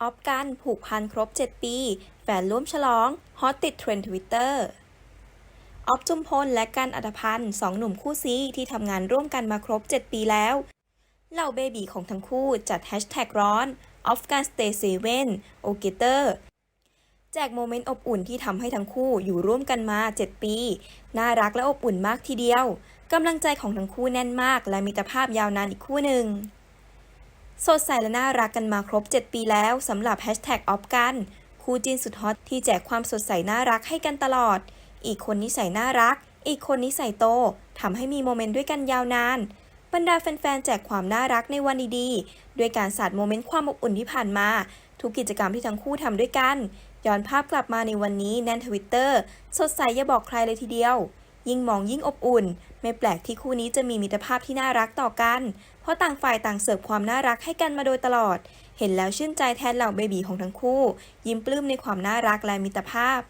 ออฟกันผูกพันครบ 7 ปีแฟนร่วมฉลอง ฮอตติดเทรนด์ทวิตเตอร์ออฟจุมพลและกันอัตพันธ์สองหนุ่มคู่ซีที่ทำงานร่วมกันมาครบ 7 ปีแล้ว เหล่าเบบีของทั้งคู่จัดแฮชแท็กร้อนออฟกันสเตย์เซเว่นโอเกเตอร์แจกโมเมนต์อบอุ่นที่ทำให้ทั้งคู่อยู่ร่วมกันมา 7 ปี น่ารักและอบอุ่นมากทีเดียวกำลังใจของทั้งคู่แน่นมาก และมิตรภาพยาวนานอีกคู่หนึ่ง สดใสและน่ารักกันมาครบ 7 ปีแล้วสำหรับแฮชแท็กออฟกัน คู่จินสุดฮอตที่แจกความสดใสน่ารักให้กันตลอด อีกคนนิสัยน่ารัก อีกคนนิสัยโตทำให้มีโมเมนต์ด้วยกันยาวนาน บรรดาแฟนๆแจกความน่ารักในวันดีๆด้วยการสาดโมเมนต์ความอบอุ่นที่ผ่านมา ทุกกิจกรรมที่ทั้งคู่ทำด้วยกัน ย้อนภาพกลับมาในวันนี้แนนทวิตเตอร์สดใสอย่าบอกใครเลยทีเดียว ยิ่งมองยิ่งอบอุ่น ไม่แปลกที่คู่นี้จะมีมิตรภาพที่น่ารักต่อกัน เพราะต่างฝ่ายต่างเสิร์ฟความน่ารักให้กันมาโดยตลอด เห็นแล้วชื่นใจแทนเหล่าเบบีของทั้งคู่ ยิ้มปลื้มในความน่ารักและมิตรภาพ